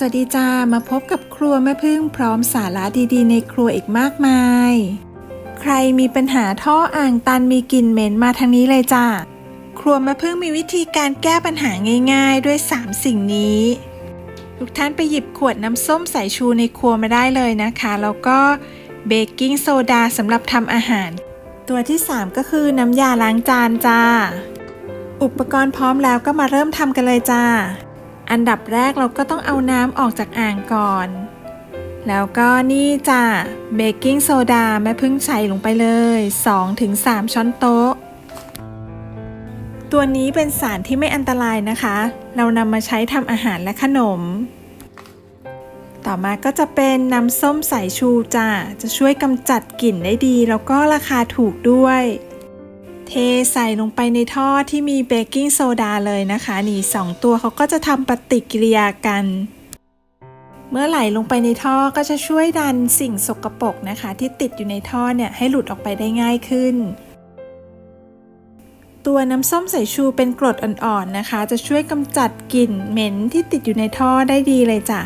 สวัสดีจ้ามาพบกับครัวแม่พึ่งพร้อมสาระดีๆ ในครัวอีกมากมาย ใครมีปัญหาท่ออ่างตันมีกลิ่นเหม็นมาทางนี้เลยจ้าครัวแม่พึ่งมีวิธีการแก้ปัญหาง่าย ๆ ด้วย 3 สิ่งนี้ ทุกท่านไปหยิบขวดน้ำส้มสายชูในครัวมาได้เลยนะคะแล้วก็เบกกิ้งโซดาสำหรับทำอาหาร ตัวที่ 3 ก็คือน้ำยาล้างจานจ้า อุปกรณ์พร้อมแล้วก็มาเริ่มทำกันเลยจ้า อันดับแรกเราก็ต้องเอาน้ำออกจากอ่างก่อน แล้วก็นี่จ้ะเบกกิ้งโซดาแม่พึ่งใส่ลงไปเลย 2-3 ช้อนโต๊ะ ตัวนี้เป็นสารที่ไม่อันตรายนะคะ เรานำมาใช้ทำอาหารและขนม ต่อมาก็จะเป็นน้ำส้มสายชูจ้ะจะช่วยกำจัดกลิ่นได้ดี แล้วก็ราคาถูกด้วย เทใส่ลงไปในท่อที่มีเบกกิ้งโซดาเลยนะคะนี่สองตัวเขาก็จะทำปฏิกิริยากัน เมื่อไหลลงไปในท่อก็จะช่วยดันสิ่งสกปรกนะคะ ที่ติดอยู่ในท่อเนี่ยให้หลุดออกไปได้ง่ายขึ้น ตัวน้ำส้มสายชูเป็นกรดอ่อนๆนะคะ จะช่วยกำจัดกลิ่นเหม็นที่ติดอยู่ในท่อได้ดีเลยจ้ะ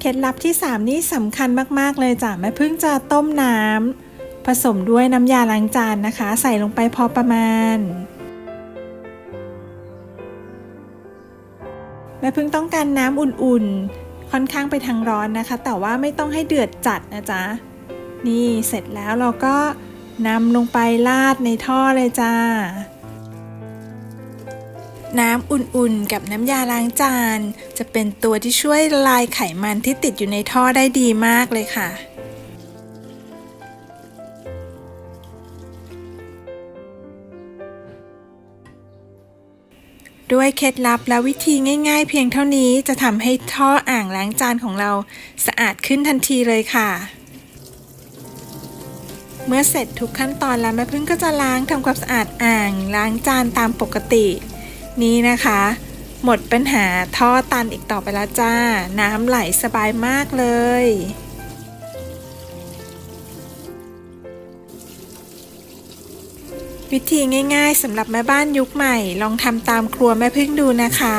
เคล็ดลับที่ 3 นี่สำคัญมากๆเลยจ้ะแม่พึ่งจะต้มน้ำ ผสมด้วยน้ำยาล้างจานนะคะ ใส่ลงไปพอประมาณ แม่พึ่งต้องการน้ำอุ่นๆ ค่อนข้างไปทางร้อนนะคะ แต่ว่าไม่ต้องให้เดือดจัดนะจ๊ะ นี่เสร็จแล้วเราก็นำลงไปราดในท่อเลยจ้า น้ำอุ่นๆ กับน้ำยาล้างจาน จะเป็นตัวที่ช่วยละลายไขมันที่ติดอยู่ในท่อได้ดีมากเลยค่ะ ด้วยเคล็ดลับและวิธีง่าย ๆ เพียงเท่านี้จะทำให้ท่ออ่างล้างจานของเราสะอาดขึ้นทันทีเลยค่ะ เมื่อเสร็จทุกขั้นตอนแล้วแม่พึ่งก็จะล้างทำความสะอาดอ่าง ล้างจานตามปกติ นี้นะคะ หมดปัญหาท่อตันอีกต่อไปแล้วจ้า น้ำไหลสบายมากเลย วิธีง่ายๆสำหรับแม่บ้านยุคใหม่ ลองทำตามครัวแม่พึ่งดูนะคะ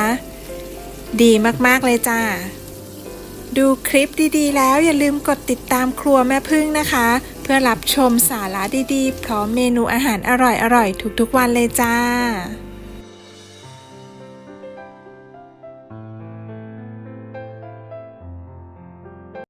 ดีมากๆเลยจ้า ดูคลิปดีๆ แล้วอย่าลืมกดติดตามครัวแม่พึ่งนะคะ เพื่อรับชมสาระดีๆ พร้อมเมนูอาหารอร่อยๆ ทุกๆวันเลยจ้า